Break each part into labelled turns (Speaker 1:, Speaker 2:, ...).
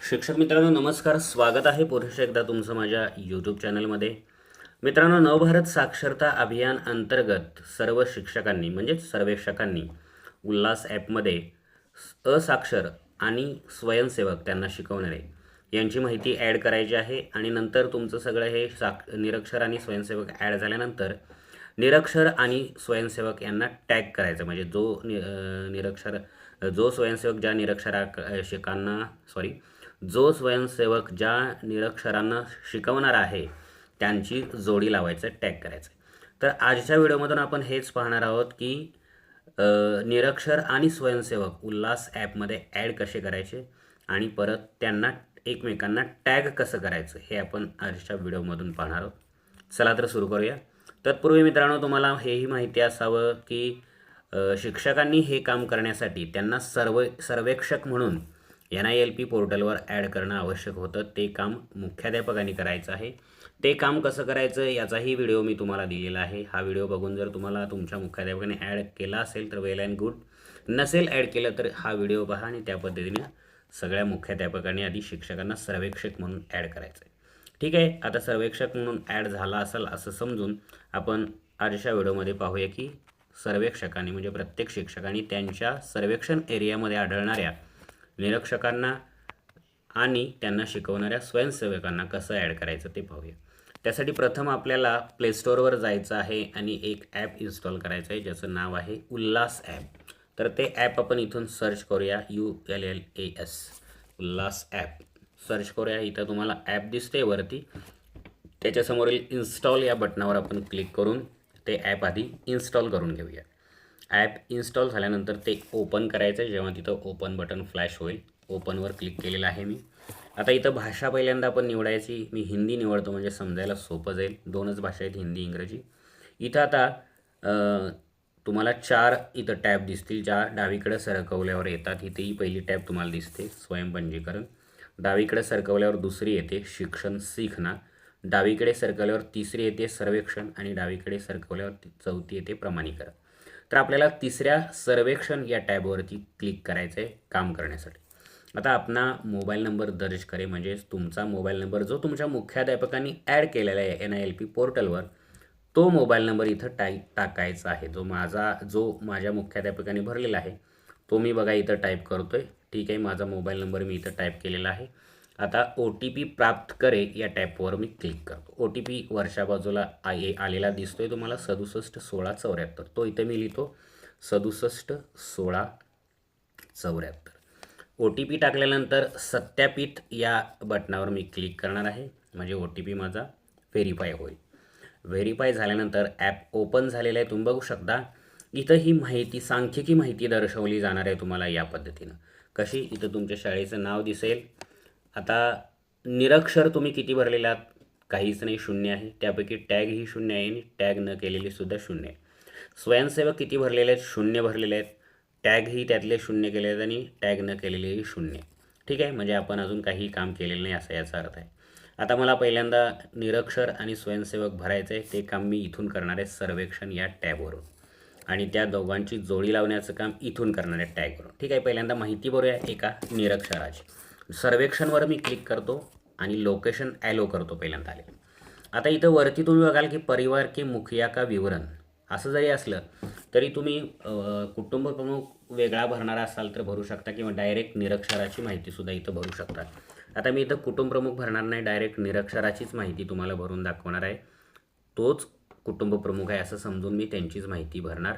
Speaker 1: शिक्षक मित्रांनो नमस्कार. स्वागत आहे पुरुष एकदा तुमचं माझ्या यूट्यूब चॅनलमध्ये मित्रांनो नवभारत साक्षरता अभियान अंतर्गत सर्व शिक्षकांनी म्हणजेच सर्वेक्षकांनी उल्हास ॲपमध्ये असाक्षर आणि स्वयंसेवक त्यांना शिकवणारे. यांची माहिती ॲड करायची आहे आणि नंतर तुमचं सगळं हे साक निरक्षर आणि स्वयंसेवक ॲड झाल्यानंतर निरक्षर आणि स्वयंसेवक यांना टॅग करायचं. म्हणजे जो नि निरक्षर जो स्वयंसेवक ज्या निरक्षरा शिकांना सॉरी जो स्वयंसेवक ज्या निरक्षरांना शिकवणार आहे त्यांची जोडी लावायचं टॅग करायचं. तर आजच्या व्हिडिओमधून आपण हेच पाहणार आहोत की निरक्षर आणि स्वयंसेवक उल्हास ॲपमध्ये ॲड कसे करायचे आणि परत त्यांना एकमेकांना टॅग कसं करायचं हे आपण आजच्या व्हिडिओमधून पाहणार आहोत. चला तर सुरू करूया. तत्पूर्वी मित्रांनो तुम्हाला हेही माहिती असावं की शिक्षकांनी हे काम करण्यासाठी त्यांना सर्व सर्वेक्षक म्हणून एन आय एल पी पोर्टलवर ॲड करणं आवश्यक होतं. ते काम मुख्याध्यापकांनी करायचं आहे. ते काम कसं करायचं याचाही व्हिडिओ मी तुम्हाला दिलेला आहे. हा व्हिडिओ बघून जर तुम्हाला तुमच्या मुख्याध्यापकाने ॲड केला असेल तर वेल अँड गुड. नसेल ॲड केलं तर हा व्हिडिओ पहा आणि त्या पद्धतीने सगळ्या मुख्याध्यापकांनी आधी शिक्षकांना सर्वेक्षक म्हणून ॲड करायचं आहे. ठीक आहे? आता सर्वेक्षक म्हणून ॲड झाला असेल असं समजून आपण आजच्या व्हिडिओमध्ये पाहूया की सर्वेक्षकांनी म्हणजे प्रत्येक शिक्षकांनी त्यांच्या सर्वेक्षण एरियामध्ये आढळणाऱ्या निरीक्षकांना आणि त्यांना शिकवणाऱ्या स्वयंसेवकांना कसं ॲड करायचं ते पाहूया. त्यासाठी प्रथम आपल्याला प्लेस्टोअरवर जायचं आहे आणि एक ॲप इन्स्टॉल करायचं आहे ज्याचं नाव आहे उल्हास ॲप तर ते ॲप आपण इथून सर्च करूया U L L A S Ullas app search करूया इथं तुम्हाला ॲप दिसते वरती. त्याच्यासमोरील इन्स्टॉल या बटनावर आपण क्लिक करून ते ॲप आधी इन्स्टॉल करून घेऊया. ॲप इन्स्टॉल झाल्यानंतर ते ओपन करायचं आहे. जेव्हा तिथं ओपन बटन फ्लॅश होईल ओपनवर क्लिक केलेलं आहे मी. आता इथं भाषा पहिल्यांदा आपण निवडायची मी हिंदी निवडतो म्हणजे समजायला सोपं जाईल. दोनच भाषा आहेत हिंदी इंग्रजी. इथं आता तुम्हाला चार इथं टॅब दिसतील ज्या डावीकडे सरकवल्यावर येतात. इथे ही पहिली टॅब तुम्हाला दिसते स्वयंपंजीकरण डावीकडे सरकवल्यावर दुसरी येते शिक्षण सीखना. डावीकडे सरकवल्यावर तिसरी येते सर्वेक्षण. आणि डावीकडे सरकवल्यावर ती- चौथी येते प्रमाणीकरण. तर आपल्याला तिसऱ्या सर्वेक्षण या टॅबवरती क्लिक करायचं आहे काम करण्यासाठी. आता आपला मोबाईल नंबर दर्ज करे म्हणजेच तुमचा मोबाईल नंबर जो तुमच्या मुख्याध्यापकांनी ॲड केलेला आहे एन आय एल पी पोर्टलवर तो मोबाईल नंबर इथं टाईप टाकायचा आहे. जो माझा जो माझ्या मुख्याध्यापकाने भरलेला आहे तो मी बघा इथं टाईप करतो आहे ठीक आहे माझा मोबाईल नंबर मी इथं टाईप केलेला आहे. आता ओ टी पी प्राप्त करे या टॅपवर मी क्लिक करतो. ओ टी पी वरच्या बाजूला आ ये आलेला दिसतो आहे तुम्हाला सदुसष्ट सोळा चौऱ्याहत्तर. तो इथं मी लिहितो सदुसष्ट सोळा चौऱ्याहत्तर. ओ टी पी टाकल्यानंतर सत्यापित या बटनावर मी क्लिक करणार आहे. म्हणजे ओ टी पी माझा व्हेरीफाय होईल. व्हेरीफाय झाल्यानंतर ॲप ओपन झालेलं आहे. तुम्ही बघू शकता इथं ही माहिती सांख्यिकी माहिती दर्शवली जाणार आहे तुम्हाला या पद्धतीनं. कशी? इथं तुमच्या शाळेचं नाव दिसेल. आता निरक्षर तुम्ही किती भरलेला आहात? काहीच नाही शून्य आहे. त्यापैकी टॅग ही शून्य आहे आणि टॅग न केलेली सुद्धा शून्य आहे. स्वयंसेवक किती भरलेले आहेत? शून्य भरलेले आहेत. टॅग ही त्यातले शून्य केले आहेत आणि टॅग न केलेलेही शून्य ठीक आहे? म्हणजे आपण अजून काही काम केलेलं नाही असा याचा अर्थ आहे. आता मला पहिल्यांदा निरक्षर आणि स्वयंसेवक भरायचं आहे. ते काम मी इथून करणार आहे सर्वेक्षण या टॅबवरून. आणि त्या दोघांची जोडी लावण्याचं काम इथून करणार आहे टॅगवरून. ठीक आहे? पहिल्यांदा माहिती भरूया एका निरक्षराची. सर्वेक्षणवर मी क्लिक करतो आणि लोकेशन ॲलो करतो पहिल्यांदा आले आता इथं वरती तुम्ही बघाल की परिवार के मुखिया का विवरण? असं जरी असलं तरी तुम्ही कुटुंब प्रमुख वेगळा भरणारा असाल तर भरू शकता किंवा डायरेक्ट निरक्षराची माहितीसुद्धा इथं भरू शकता. आता मी इथं कुटुंब प्रमुख भरणार नाही डायरेक्ट निरक्षराचीच माहिती तुम्हाला भरून दाखवणार आहे. तोच कुटुंब प्रमुख आहे असं समजून मी त्यांचीच माहिती भरणार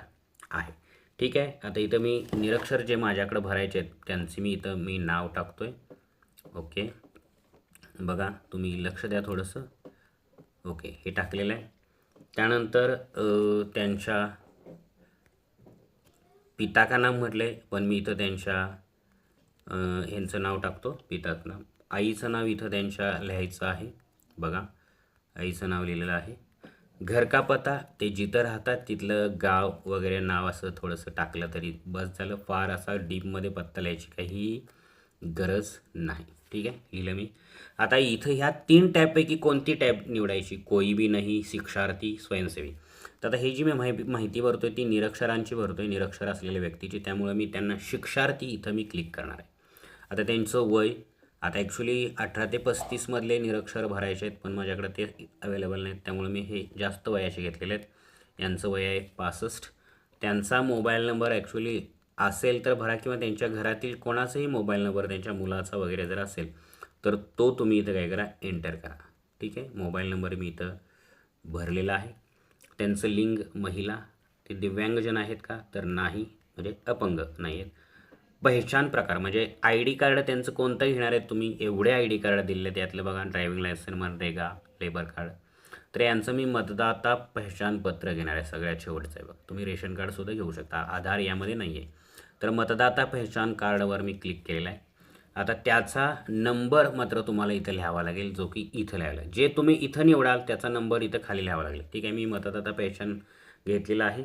Speaker 1: आहे. ठीक आहे? आता इथं मी निरक्षर जे माझ्याकडं भरायचे आहेत त्यांचे मी इथं मी नाव टाकतो आहे ओके. बघा तुम्ही लक्ष द्या थोडंसं. ओके हे टाकलेलं आहे. त्यानंतर त्यांच्या पिता का नाम म्हटले पण मी इथं त्यांच्या ह्यांचं नाव टाकतो पिताचं नाम आईचं नाव इथं त्यांच्या लिहायचं आहे. बघा आईचं नाव लिहिलेलं आहे. घर का पता ते जिथं राहतात तिथलं गाव वगैरे नाव असं थोडंसं टाकलं तरी बस झालं. फार असा डीपमध्ये पत्ता लिहायची काही गरज नाही. ठीक आहे? लिहिलं मी. आता इथं ह्या तीन टॅबपैकी कोणती टॅब निवडायची? कोई भी नाही शिक्षार्थी स्वयंसेवी. तर आता हे जी मी माहिती माहिती आहे ती निरक्षरांची भरतो आहे निरक्षर असलेल्या व्यक्तीची. त्यामुळे मी त्यांना शिक्षार्थी इथं मी क्लिक करणार आहे. आता त्यांचं वय आता ॲक्च्युली अठरा ते पस्तीसमधले निरक्षर भरायचे आहेत पण माझ्याकडे ते अवेलेबल नाहीत. त्यामुळे मी हे जास्त वयाचे घेतलेले आहेत. यांचं वय आहे पासष्ट. त्यांचा मोबाईल नंबर ॲक्च्युली असेल तर भरा किंवा त्यांच्या घरातील कोणाचाही मोबाईल नंबर त्यांच्या मुलाचा वगैरे जर असेल तर तो तुम्ही इथं काय करा एंटर करा. ठीक आहे? मोबाईल नंबर मी इथं भरलेला आहे. त्यांचं लिंग महिला ते दिव्यांगजन आहेत का? तर नाही. म्हणजे अपंग नाही आहेत. पहिचान प्रकार म्हणजे आय डी कार्ड त्यांचं कोणतं घेणार आहेत तुम्ही एवढे आय डी कार्ड दिले त्यातलं बघा driving licence MNREGA labour card. तर यांचं मी मतदाता पहचानपत्र घेणार आहे सगळ्यात शेवटचं आहे बघा. तुम्ही रेशन कार्डसुद्धा घेऊ शकता. आधार यामध्ये नाही आहे तर मतदाता पहचान कार्डवर मी क्लिक केलेलं आहे. आता त्याचा नंबर मात्र तुम्हाला इथं लिहावा लागेल जो की इथं लिहावा लागेल. जे तुम्ही इथं निवडाल त्याचा नंबर इथं खाली लिहावा लागेल. ठीक आहे मी मतदाता पहचान घेतलेला आहे.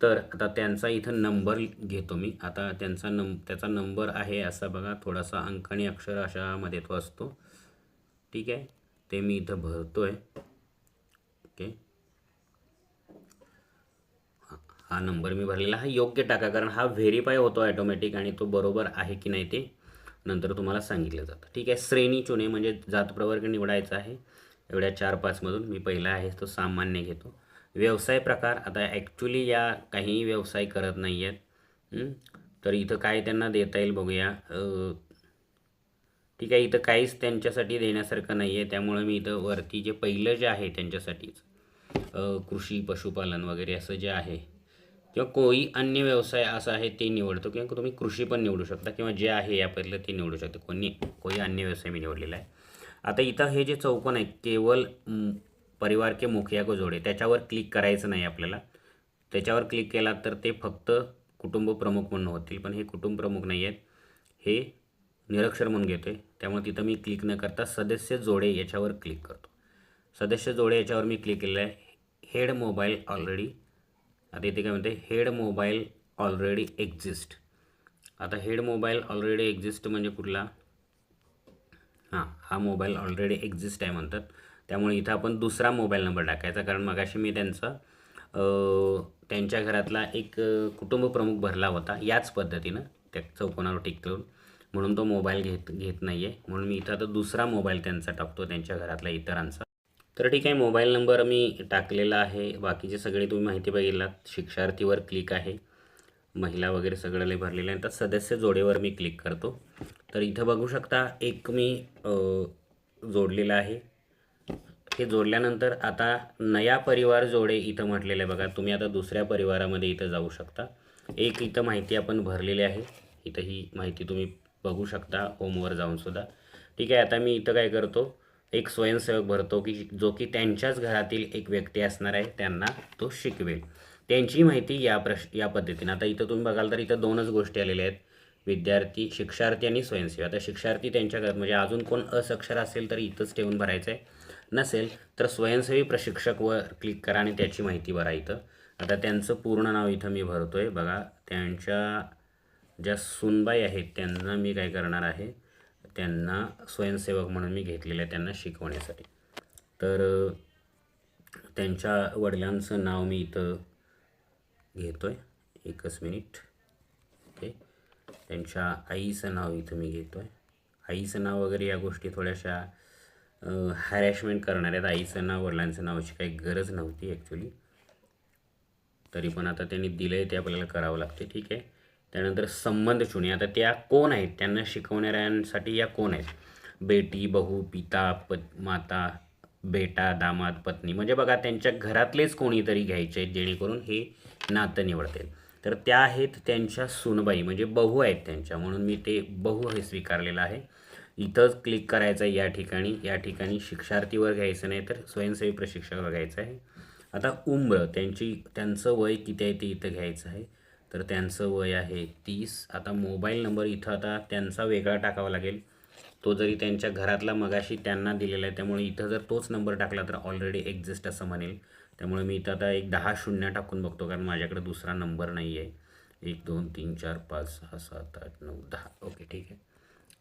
Speaker 1: तर आता त्यांचा इथं नंबर घेतो मी. आता त्यांचा नं त्याचा नंबर आहे असा बघा थोडासा अंकणी अक्षर अशामध्ये तो असतो. ठीक आहे ते मी इथं भरतो आहे ओके. हा- नंबर मी भरलेला हा योग्य टाका कारण हा व्हेरीफाय होतो ॲटोमॅटिक आणि तो बरोबर आहे की नाही ते नंतर तुम्हाला सांगितलं जातं. ठीक आहे श्रेणी चुने म्हणजे जात प्रवर्ग निवडायचा आहे. एवढ्या चार पाचमधून मी पहिला आहे तो सामान्य घेतो. व्यवसाय प्रकार आता ॲक्च्युली या काही व्यवसाय करत नाही आहेत तर इथं काय त्यांना देता येईल बघूया. ठीक आहे इथं काहीच त्यांच्यासाठी देण्यासारखं नाही आहे त्यामुळे मी इथं वरती जे पहिलं जे आहे त्यांच्यासाठीच कृषी पशुपालन वगैरे असं जे आहे किंवा कोई अन्य व्यवसाय असा आहे ते निवडतो. किंवा तुम्ही कृषी पण निवडू शकता किंवा जे आहे यापैकी ते निवडू शकता. कोणी कोई अन्य व्यवसाय मी निवडलेला आहे. आता इथं हे जे चौकोन आहे केवळ परिवार के मुखिया को जोडे त्याच्यावर क्लिक करायचं नाही आपल्याला. त्याच्यावर क्लिक केला तर ते फक्त कुटुंब प्रमुख म्हणून होतील. पण हे कुटुंब प्रमुख नाही आहेत. हे निरक्षर म्हणून घेतो आहे त्यामुळे तिथं मी क्लिक न करता सदस्य जोडे याच्यावर क्लिक करतो. सदस्य जोडे याच्यावर मी क्लिक केलेलं आहे. हेड मोबाईल ऑलरेडी आता इथे काय म्हणते हेड मोबाईल ऑलरेडी एक्झिस्ट आता हेड मोबाईल ऑलरेडी एक्झिस्ट म्हणजे कुठला? हां हा मोबाईल ऑलरेडी एक्झिस्ट आहे म्हणतात. त्यामुळे इथं आपण दुसरा मोबाईल नंबर टाकायचा कारण मगाशी मी त्यांचा त्यांच्या घरातला एक कुटुंब प्रमुख भरला होता याच पद्धतीनं त्या चौकोनावर टिक करून. म्हणून तो मोबाईल घेत घेत नाही आहे म्हणून मी इथं आता दुसरा मोबाईल त्यांचा टाकतो त्यांच्या घरातल्या इतरांचा. तर ठीक आहे मोबाईल नंबर मी टाकलेला आहे. बाकीचे सगळे तुम्ही माहिती बघितलात. शिक्षार्थीवर क्लिक आहे. महिला वगैरे सगळं लय भरलेलं आहे. तर सदस्य जोडेवर मी क्लिक करतो. तर इथं बघू शकता एक मी जोडलेला जोडलेलं आहे. हे जोडल्यानंतर आता नया परिवार जोडे इथं म्हटलेलं आहे बघा. तुम्ही आता दुसऱ्या परिवारामध्ये इथं जाऊ शकता. एक इथं माहिती आपण भरलेली आहे. इथं ही माहिती तुम्ही बघू शकता. होमवर जाऊन सुद्धा. ठीक आहे आता मी इथं काय करतो? एक स्वयंसेवक भरतो की जो की त्यांच्याच घरातील एक व्यक्ती असणार आहे त्यांना तो शिकवेल. त्यांची माहिती या प्रश या पद्धतीनं. आता इथं तुम्ही बघाल तर इथं दोनच गोष्टी आलेल्या आहेत. विद्यार्थी शिक्षार्थी आणि स्वयंसेवी आता शिक्षार्थी त्यांच्या घरात म्हणजे अजून कोण असक्षर असेल तर इथंच ठेवून भरायचं आहे नसेल तर स्वयंसेवी प्रशिक्षकवर क्लिक करा आणि त्याची माहिती भरा इथं. आता त्यांचं पूर्ण नाव इथं मी भरतो आहे बघा त्यांच्या ज्या सुनबाई आहेत त्यांना मी काय करणार आहे? त्यांना स्वयंसेवक म्हणून मी घेतलेलं आहे त्यांना शिकवण्यासाठी. तर त्यांच्या वडिलांचं नाव मी इथं घेतो आहे एकच मिनिट. ओके. त्यांच्या आईचं नाव इथं मी घेतो आहे आईचं नाव वगैरे या गोष्टी थोड्याशा हॅरॅशमेंट करणार आहेत. आईचं नाव वडिलांचं नावाची काही गरज नव्हती ॲक्च्युली तरी पण आता त्यांनी दिलं आहे ते आपल्याला करावं लागते ठीक आहे. त्यानंतर संबंध चुनी आता त्या कोण आहेत? त्यांना शिकवणाऱ्यांसाठी या कोण आहेत? बेटी बहू पिता पत माता बेटा दामाद पत्नी. म्हणजे बघा त्यांच्या घरातलेच कोणीतरी घ्यायचे आहेत जेणेकरून हे नातं निवडते तर त्या आहेत त्यांच्या सुनबाई. म्हणजे बहू आहेत त्यांच्या. म्हणून मी ते बहू हे स्वीकारलेलं आहे. इथंच क्लिक करायचं आहे या ठिकाणी. या ठिकाणी शिक्षार्थीवर घ्यायचं नाही तर स्वयंसेवी प्रशिक्षकावर घ्यायचं आहे. आता उम्र त्यांची त्यांचं वय किती आहे ते इथं घ्यायचं आहे. तर त्यांचं वय आहे तीस. आता मोबाईल नंबर इथं आता त्यांचा वेगळा टाकावा लागेल. तो जरी त्यांच्या घरातला मगाशी त्यांना दिलेला आहे त्यामुळे इथं जर तोच नंबर टाकला तर ऑलरेडी एक्झिस्ट असं म्हणेल. त्यामुळे मी इथं आता एक दहा शून्य टाकून बघतो कारण माझ्याकडे दुसरा नंबर नाही आहे. एक दोन तीन चार पाच सहा सात आठ नऊ दहा. ओके ठीक आहे.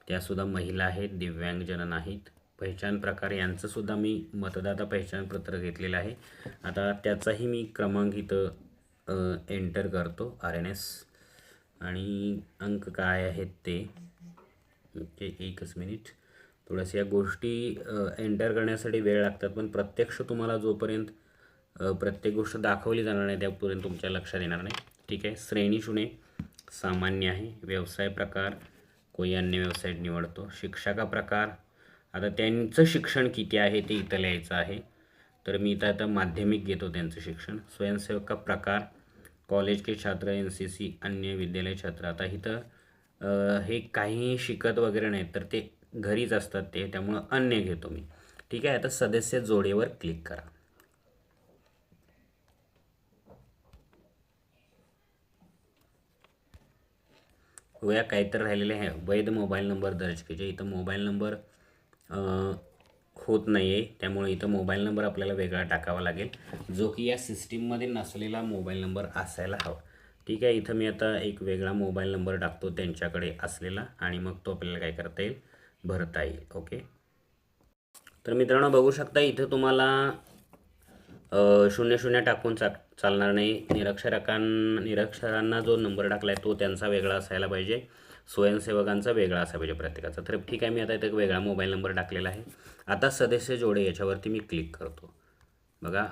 Speaker 1: त्यासुद्धा महिला आहेत दिव्यांगजन नाहीत. पहिचान प्रकार यांचंसुद्धा मी मतदाता पहिचानपत्र घेतलेलं आहे. आता त्याचाही मी क्रमांक इथं एंटर करतो आर एन एस आणि अंक काय आहेत ते? ओके एकच मिनिट. थोड्याशा या गोष्टी एंटर करण्यासाठी वेळ लागतात पण प्रत्यक्ष तुम्हाला जोपर्यंत प्रत्येक गोष्ट दाखवली जाणार नाही त्यापर्यंत तुमच्या लक्षात येणार नाही. ठीक आहे? श्रेणी शुने सामान्य आहे. व्यवसाय प्रकार कोई अन्य व्यवसाय निवडतो. शिक्षका प्रकार? आता त्यांचं शिक्षण किती आहे ते इथं लिहायचं आहे. तर मी इथं आता माध्यमिक घेतो त्यांचं शिक्षण. स्वयंसेवक का प्रकार? कॉलेज के छात्र एन सी सी अन्य विद्यालय छात्र. आता इथं हे काही शिकत वगैरे नाहीत तर ते घरीच असतात ते. त्यामुळं अन्य घेतो मी. ठीक आहे? आता सदस्य जोडेवर क्लिक करा. वया काहीतरी राहिलेले आहे. वैध मोबाईल नंबर दर्ज कीजिए इथं मोबाईल नंबर होत नाही आहे त्यामुळे इथं मोबाईल नंबर आपल्याला वेगळा टाकावा लागेल. जो की या सिस्टीममध्ये नसलेला मोबाईल नंबर असायला हवा. ठीक आहे इथं मी आता एक वेगळा मोबाईल नंबर टाकतो त्यांच्याकडे असलेला आणि मग तो आपल्याला काय करता येईल? भरता येईल. ओके? तर मित्रांनो बघू शकता इथं तुम्हाला शून्य शून्य टाकून चा चालणार नाही. निरक्षरकां निरक्षरांना जो नंबर टाकला आहे तो त्यांचा वेगळा असायला पाहिजे. स्वयंसेवकांचा वेगळा असा पाहिजे प्रत्येकाचा. तर ठीक आहे मी आता इथे एक वेगळा मोबाईल नंबर टाकलेला आहे. आता सदस्य जोडे याच्यावरती मी क्लिक करतो. बघा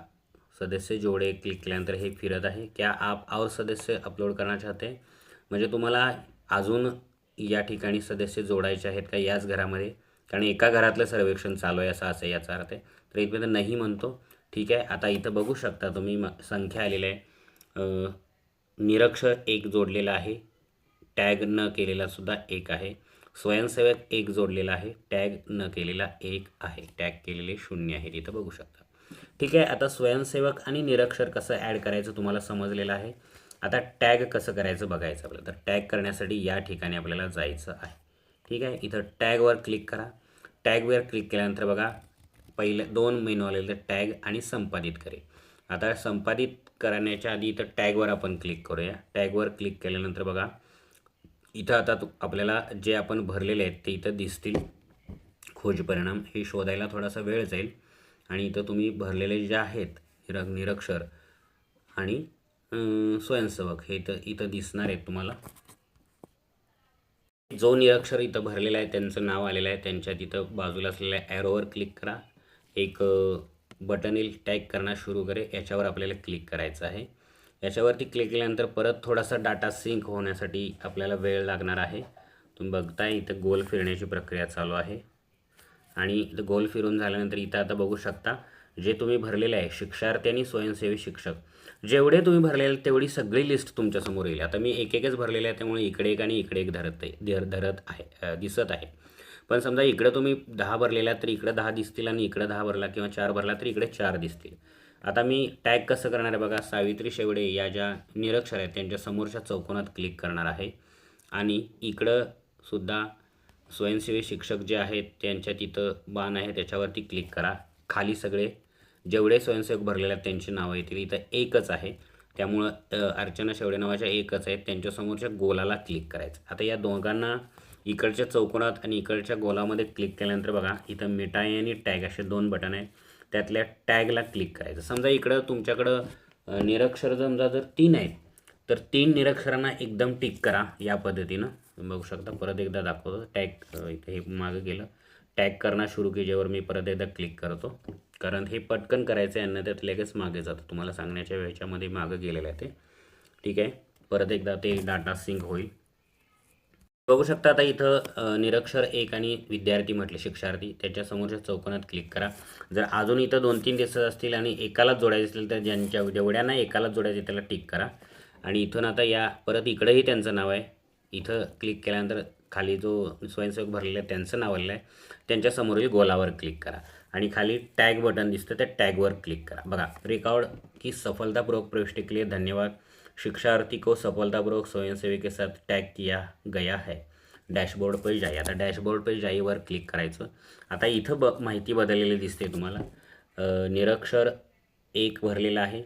Speaker 1: सदस्य जोडे क्लिक केल्यानंतर हे फिरत आहे. क्या आप और सदस्य अपलोड करना चाहते? म्हणजे तुम्हाला अजून या ठिकाणी सदस्य जोडायचे आहेत का याच घरामध्ये? कारण एका घरातलं सर्वेक्षण चालू आहे असं असं याचा अर्थ आहे. तर इथपर्यंत नाही म्हणतो. ठीक आहे आता इथं बघू शकता तुम्ही म संख्या आलेली आहे. निरक्षर एक जोडलेला आहे. टॅग न केलेला सुद्धा एक आहे. स्वयंसेवक एक जोडलेला आहे टॅग न केलेला एक आहे. टॅग केलेले शून्य आहे तिथं बघू शकता. ठीक आहे आता स्वयंसेवक आणि निरक्षर कसं ॲड करायचं तुम्हाला समजलेलं आहे. आता टॅग कसं करायचं बघायचं आपल्याला. तर टॅग करण्यासाठी या ठिकाणी आपल्याला जायचं आहे. ठीक आहे इथं टॅगवर क्लिक करा. टॅगवर क्लिक केल्यानंतर बघा पहिले दोन मेनू आलेले तर टॅग आणि संपादित करे आता संपादित करण्याच्या आधी इथं टॅगवर आपण क्लिक करूया. टॅगवर क्लिक केल्यानंतर बघा इथं आता आपल्याला जे आपण भरलेले आहेत ते इथं दिसतील. खोज परिणाम हे शोधायला थोडासा वेळ जाईल. आणि इथं तुम्ही भरलेले जे आहेत निर निरक्षर आणि स्वयंसेवक हे इथं इथं दिसणार आहेत तुम्हाला. जो निरक्षर इथं भरलेला आहे त्यांचं नाव आलेलं आहे. त्यांच्या तिथं बाजूला असलेल्या ॲरोवर क्लिक करा. एक बटन येईल टॅग करणं सुरू करे याच्यावर आपल्याला क्लिक करायचं आहे. याच्यावरती क्लिक केल्यानंतर परत थोडासा डाटा सिंक होण्यासाठी आपल्याला वेळ लागणार आहे. तुम्ही बघताय इथं गोल फिरण्याची प्रक्रिया चालू आहे. आणि इथं गोल फिरून झाल्यानंतर इथं आता बघू शकता जे तुम्ही भरलेले आहे शिक्षार्थी आणि स्वयंसेवी शिक्षक. जेवढे तुम्ही भरलेले तेवढी सगळी लिस्ट तुमच्यासमोर येईल. आता मी एक एकच भरलेले आहे त्यामुळे इकडे एक आणि इकडे एक धरत आहे धर धरत आहे दिसत आहे. पण समजा इकडं तुम्ही दहा भरलेल्या तर इकडं दहा दिसतील आणि इकडं दहा भरला किंवा चार भरला तर इकडे चार दिसतील. आता मी टॅग कसं करणार आहे बघा सावित्री शेवडे या ज्या निरक्षर आहेत त्यांच्या समोरच्या चौकोनात क्लिक करणार आहे. आणि इकडं सुद्धा स्वयंसेवी शिक्षक जे आहेत त्यांच्या तिथं बाण आहे त्याच्यावरती क्लिक करा. खाली सगळे जेवढे स्वयंसेवक भरलेले आहेत त्यांची नावं येतील. इथं एकच आहे. त्यामुळं अर्चना शेवडे नावाच्या एकच आहेत. त्यांच्यासमोरच्या गोलाला क्लिक करायचं. आता या दोघांना इकडच्या चौकोनात आणि इकडच्या गोलामध्ये क्लिक केल्यानंतर बघा इथं मिठाई आणि टॅग असे दोन बटन आहेत. त्यातल्या टॅगला क्लिक करायचं. समजा इकडं तुमच्याकडं निरक्षर समजा जर तीन आहेत तर तीन निरक्षरांना एकदम टिक करा या पद्धतीनं. तुम्ही बघू शकता परत एकदा दाखवतो. टॅग हे मागं गेलं. टॅग करणं सुरू केल्यावर मी परत एकदा क्लिक करतो. कारण हे पटकन करायचं आहे त्यात लगेच मागे जातं. तुम्हाला सांगण्याच्या वेळेच्यामध्ये मागं गेलेलं आहे ते. ठीक आहे? परत एकदा ते डाटा सिंक होईल. बघू शकता आता इथं निरक्षर एक आणि विद्यार्थी म्हटले शिक्षार्थी. त्याच्या समोरच्या चौकोनात क्लिक करा. जर अजून इथं दोन तीन दिसत असतील आणि एकालाच जोडायचे असतील तर ज्यांच्या जेवढ्यांना एकालाच जोडायचे त्याला टिक करा. आणि इथून आता या परत इकडेही त्यांचं नाव आहे. इथं क्लिक केल्यानंतर खाली जो स्वयंसेवक भरलेला आहे त्यांचं नाव आलेलं आहे. त्यांच्यासमोरील गोलावर क्लिक करा. आणि खाली टॅग बटन दिसतं त्या टॅगवर क्लिक करा. बघा रेकॉर्ड की सफलतापूर्वक प्रविष्टी केली धन्यवाद. शिक्षार्थी को सफलतापूर्वक स्वयंसेवी के साथ टॅग किया गया है। डॅशबोर्ड पेज आहे आता डॅशबोर्ड पे वर क्लिक करायचं. आता इथं ब माहिती बदललेली दिसते तुम्हाला. निरक्षर एक भरलेला आहे.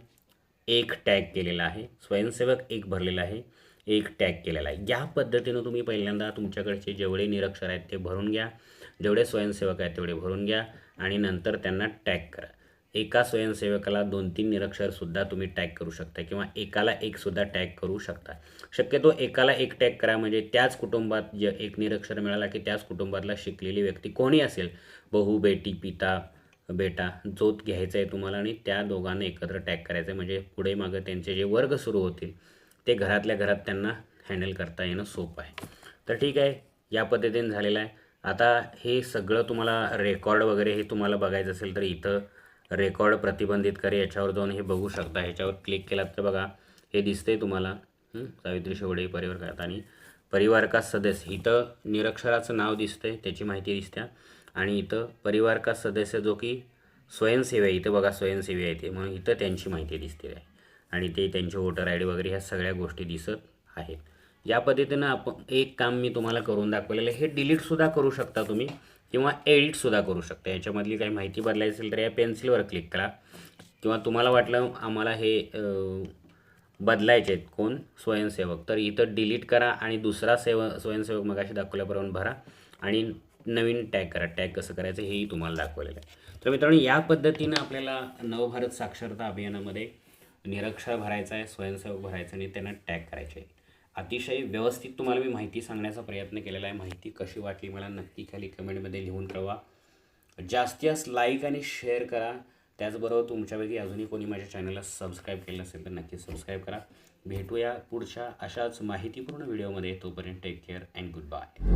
Speaker 1: एक टॅग केलेला आहे. स्वयंसेवक एक भरलेला आहे. एक टॅग केलेला आहे. या पद्धतीनं तुम्ही पहिल्यांदा तुमच्याकडचे जेवढे निरक्षर आहेत ते भरून घ्या. जेवढे स्वयंसेवक आहेत तेवढे भरून घ्या. आणि नंतर त्यांना टॅग करा. एका स्वयंसेवकाला दोन तीन निरक्षरसुद्धा तुम्ही टॅग करू शकता किंवा एकाला एकसुद्धा टॅग करू शकता. शक्यतो एकाला एक टॅग करा म्हणजे त्याच कुटुंबात जे एक निरक्षर मिळाला की त्याच कुटुंबातला शिकलेली व्यक्ती कोणी असेल? बहू बेटी पिता बेटा जोत घ्यायचा आहे तुम्हाला आणि त्या दोघांना एकत्र टॅग करायचं आहे. म्हणजे पुढे मागं त्यांचे जे वर्ग सुरू होतील ते घरातल्या घरात त्यांना हँडल करता येणं सोपं आहे. तर ठीक आहे या पद्धतीने झालेलं आहे. आता हे सगळं तुम्हाला रेकॉर्ड वगैरे हे तुम्हाला बघायचं असेल तर इथं रेकॉर्ड प्रतिबंधित करे याच्यावर जाऊन हे बघू शकता. ह्याच्यावर क्लिक केलात तर बघा हे दिसतंय तुम्हाला. सावित्री शेवडे परिवार खात आणि परिवार का सदस्य इथं निरक्षराचं नाव दिसतंय त्याची माहिती दिसते आणि इथं परिवार का सदस्य जो की स्वयंसेवी आहे इथं बघा स्वयंसेवी आहे ते. म्हणून इथं त्यांची माहिती दिसते. आहे आणि ते त्यांचे वोटर आय डी वगैरे ह्या सगळ्या गोष्टी दिसत आहेत. या पद्धतीनं आपण एक काम मी तुम्हाला करून दाखवलेलं हे डिलीटसुद्धा करू शकता तुम्ही. किंवा एडिटसुद्धा करू शकता. याच्यामधली काही माहिती बदलायची असेल तर या पेन्सिलवर क्लिक करा. किंवा तुम्हाला वाटलं आम्हाला हे बदलायचे आहेत कोण? स्वयंसेवक. तर इथं डिलीट करा आणि दुसरा सेव स्वयंसेवक मगाशी दाखवल्याप्रमाणे भरा आणि नवीन टॅग करा. टॅग कसं करायचं हेही तुम्हाला दाखवलेलं आहे. तर मित्रांनो या पद्धतीनं आपल्याला नवभारत साक्षरता अभियानामध्ये निरक्षर भरायचा आहे स्वयंसेवक भरायचा आणि त्यांना टॅग करायचे आहे. अतिशय व्यवस्थित तुम्हाला मी माहिती सांगण्याचा प्रयत्न केलेला आहे. माहिती कशी वाटली मला नक्की खाली कमेंटमध्ये लिहून कळवा. जास्तीत जास्त लाईक आणि शेअर करा. त्याचबरोबर तुमच्यापैकी अजूनही कोणी माझ्या चॅनलला सबस्क्राईब केलं नसेल तर नक्की सबस्क्राईब करा. भेटूया पुढच्या अशाच माहितीपूर्ण व्हिडिओमध्ये तोपर्यंत take care and good bye